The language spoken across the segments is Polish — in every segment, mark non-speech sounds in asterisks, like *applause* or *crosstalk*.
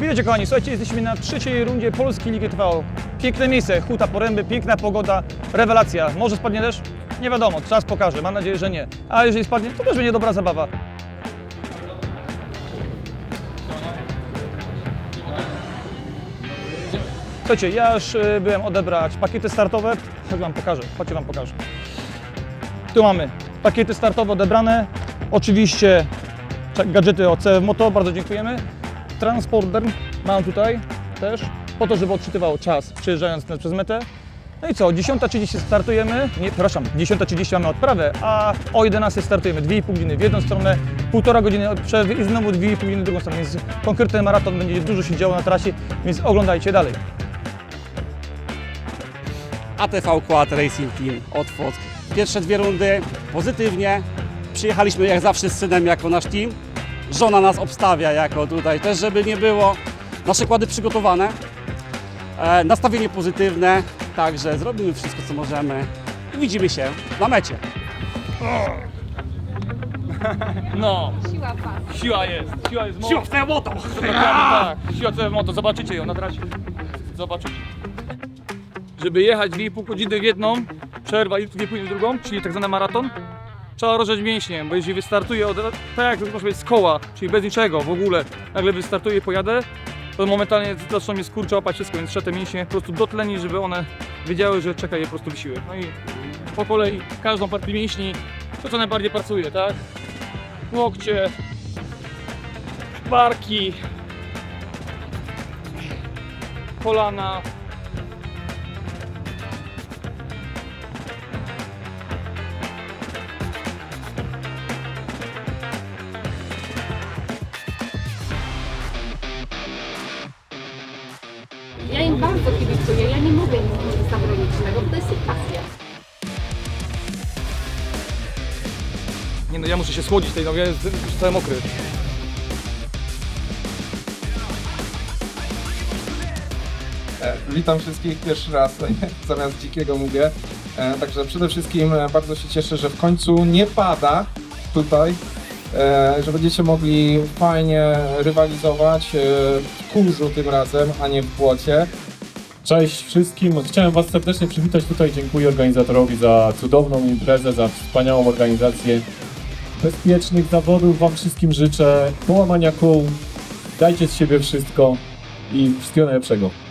Widzicie kochani, słuchajcie, jesteśmy na trzeciej rundzie Polskiej Ligi TV. Piękne miejsce, Huta Poręby, piękna pogoda, rewelacja. Może spadnie deszcz? Nie wiadomo, czas pokaże, mam nadzieję, że nie. A jeżeli spadnie, to też będzie dobra zabawa. Słuchajcie, ja już y, byłem odebrać pakiety startowe. Chodź wam pokażę, chodźcie wam pokażę. Tu mamy pakiety startowe odebrane. Oczywiście gadżety od CF Moto, bardzo dziękujemy. Transporter mam tutaj też, po to, żeby odczytywał czas przejeżdżając przez metę. No i co, 10.30 startujemy, nie, przepraszam, 10.30 mamy odprawę, a o 11.00 startujemy, 2,5 godziny w jedną stronę, półtora godziny od przerwy i znowu 2,5 godziny w drugą stronę, więc konkretny maraton, będzie dużo się działo na trasie, więc oglądajcie dalej. ATV Quad Racing Team FOT. Pierwsze dwie rundy pozytywnie. Przyjechaliśmy jak zawsze z synem jako nasz team. Żona nas obstawia jako tutaj też, żeby nie było. Nasze kłady przygotowane. E, nastawienie pozytywne. Także zrobimy wszystko co możemy. I widzimy się na mecie. *laughs* No, Siła pas. siła jest, siła jest Siła w moto! Dokładnie *laughs* tak. Siła CF Moto, zobaczycie ją na trasie. Zobaczycie. Żeby jechać 2,5 godziny w jedną, przerwa i 2,5 godziny w drugą, czyli tak zwany maraton, trzeba rozgrzać mięśnie, bo jeżeli wystartuję od, tak jak może być z koła, czyli bez niczego w ogóle, nagle wystartuję i pojadę, to momentalnie zaczną mnie skurcze łapać wszystko, więc trzeba te mięśnie po prostu dotlenić, żeby one wiedziały, że czeka je po prostu wysiłek. No i po kolei każdą partię mięśni, to co najbardziej pracuje, tak? Łokcie, barki, kolana. Bardzo kibicuję, ja nie mówię nic zagranicznego, bo to jest ich pasja. Nie no, ja muszę się schłodzić tej nogi, jestem już cały mokry. E, Witam wszystkich pierwszy raz, *laughs* zamiast dzikiego mówię. E, Także przede wszystkim e, bardzo się cieszę, że w końcu nie pada tutaj, e, że będziecie mogli fajnie rywalizować e, w kurzu tym razem, a nie w błocie. Cześć wszystkim. Chciałem Was serdecznie przywitać tutaj. Dziękuję organizatorowi za cudowną imprezę, za wspaniałą organizację. Bezpiecznych zawodów Wam wszystkim życzę. Połamania kół. Dajcie z siebie wszystko i wszystkiego najlepszego.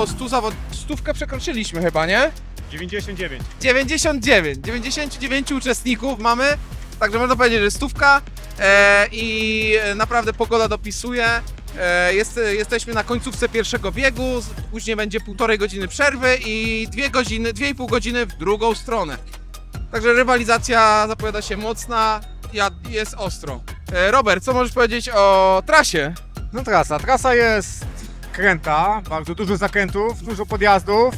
Około 100 zawod... Stówkę przekroczyliśmy chyba, nie? 99. 99. 99 uczestników mamy. Także można powiedzieć, że stówka e, i naprawdę pogoda dopisuje. E, jest, jesteśmy na końcówce pierwszego biegu, później będzie półtorej godziny przerwy i dwie godziny, dwie i pół godziny w drugą stronę. Także rywalizacja zapowiada się mocna, ja- jest ostro. E, Robert, co możesz powiedzieć o trasie? No trasa. Trasa jest kręta, bardzo dużo zakrętów, dużo podjazdów.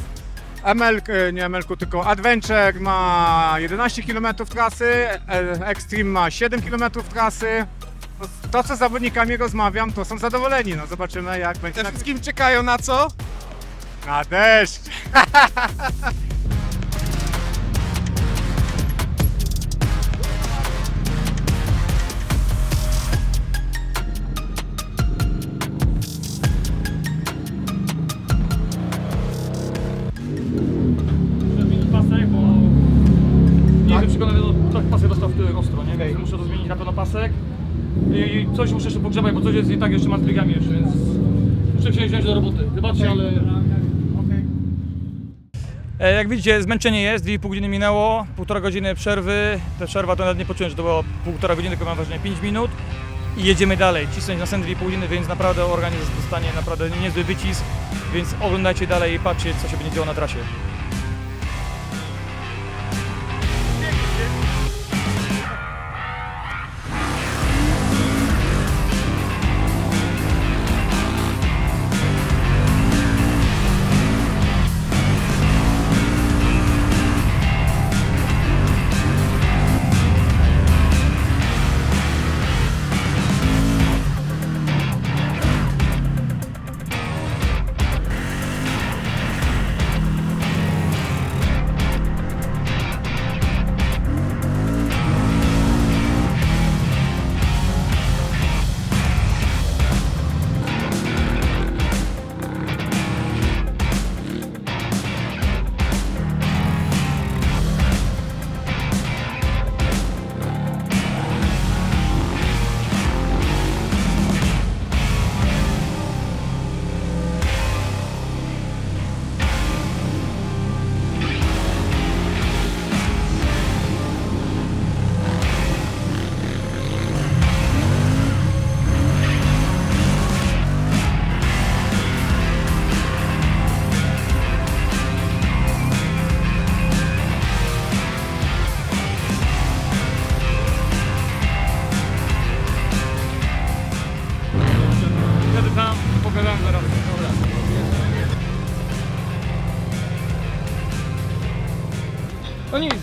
ML, e, nie ML, tylko Adventure ma 11 km trasy, e, Extreme ma 7 km trasy. No, To co z zawodnikami rozmawiam, to są zadowoleni. No zobaczymy jak będzie. Te wszystkim czekają na co? na deszcz. *laughs* Więc muszę to zmienić na pewno pasek. I coś muszę jeszcze pogrzebać, bo coś jest nie tak jeszcze ma z biegami jeszcze, więc muszę się wziąć do roboty. Wybaczcie, ale... E, Jak widzicie, zmęczenie jest, 2,5 godziny minęło, półtora godziny przerwy. Ta przerwa to nawet nie poczułem, że to było półtora godziny, tylko mam wrażenie 5 minut. I jedziemy dalej, cisnąć następne 2,5 godziny, więc naprawdę organizm dostanie naprawdę niezły wycisk, więc oglądajcie dalej i patrzcie, co się będzie działo na trasie.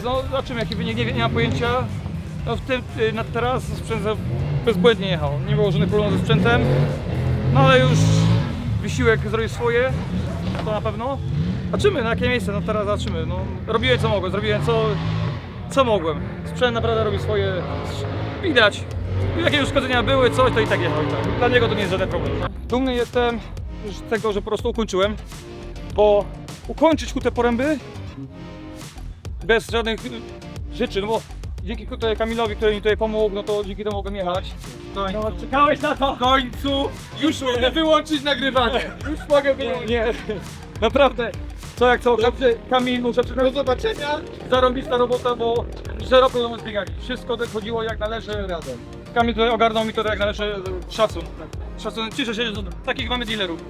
No zobaczymy jaki wynik, nie, nie mam pojęcia. No w tym, y, na teraz sprzęt bezbłędnie jechał, nie było żadnych problemów ze sprzętem. No ale już wysiłek zrobił swoje, to na pewno. Zobaczymy na jakie miejsce, no teraz zobaczymy. No, robiłem co mogłem, zrobiłem co, co mogłem. Sprzęt naprawdę robi swoje, widać. Jakie uszkodzenia były, coś, to i tak jechał. Tak. Dla niego to nie jest żaden problem. Dumny jestem z tego, że po prostu ukończyłem, bo ukończyć hutę poręby bez żadnych y, rzeczy, no bo dzięki tutaj Kamilowi, który mi tutaj pomógł, no to dzięki temu mogłem jechać. No, czekałeś na to! W końcu! Już mogę wyłączyć nagrywanie! *laughs* Już mogę wyłączyć! Nie, naprawdę. Co jak co, Dobrze. Kamil, muszę Do zobaczenia! Zarąbista robota, bo zero problemu z biegami. Wszystko chodziło jak należy razem. Kamil tutaj ogarnął mi to jak należy, szacun. Szacun, cieszę się, że takich mamy dealerów.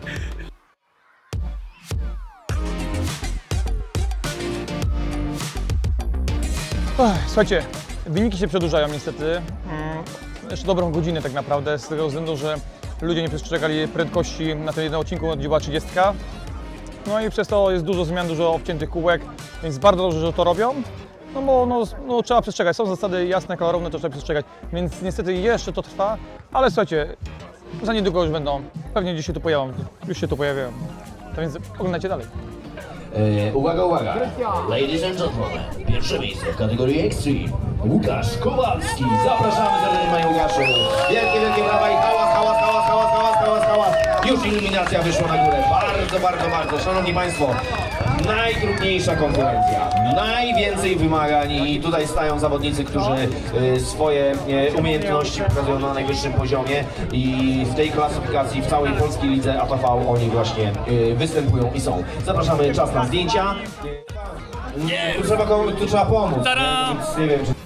Słuchajcie, wyniki się przedłużają niestety. Mm, Jeszcze dobrą godzinę tak naprawdę, z tego względu, że ludzie nie przestrzegali prędkości na tym jednym odcinku, gdzie była 30. No i przez to jest dużo zmian, dużo obciętych kółek, więc bardzo dobrze, że to robią. No bo no, no, trzeba przestrzegać, są zasady jasne, klarowne, to trzeba przestrzegać, więc niestety jeszcze to trwa, ale słuchajcie, za niedługo już będą, pewnie gdzieś się tu pojawią, już się tu pojawiają. To więc oglądajcie dalej. E, uwaga, uwaga! Ladies and gentlemen, pierwsze miejsce w kategorii Extreme. Łukasz Kowalski. Zapraszamy serdecznie Panie Łukaszu. Wielkie, wielkie brawa i hałas, hałas, hałas, hałas, hałas, hałas. Już iluminacja wyszła na górę. Bardzo, bardzo, bardzo. Szanowni Państwo, najtrudniejsza konkurencja. Najwięcej wymagań i tutaj stają zawodnicy, którzy e, swoje e, umiejętności pokazują na najwyższym poziomie i w tej klasyfikacji w całej polskiej lidze ATV oni właśnie e, występują i są. Zapraszamy, czas na zdjęcia. Nie, tu trzeba, komu- tu trzeba pomóc. Nie, nie wiem, czy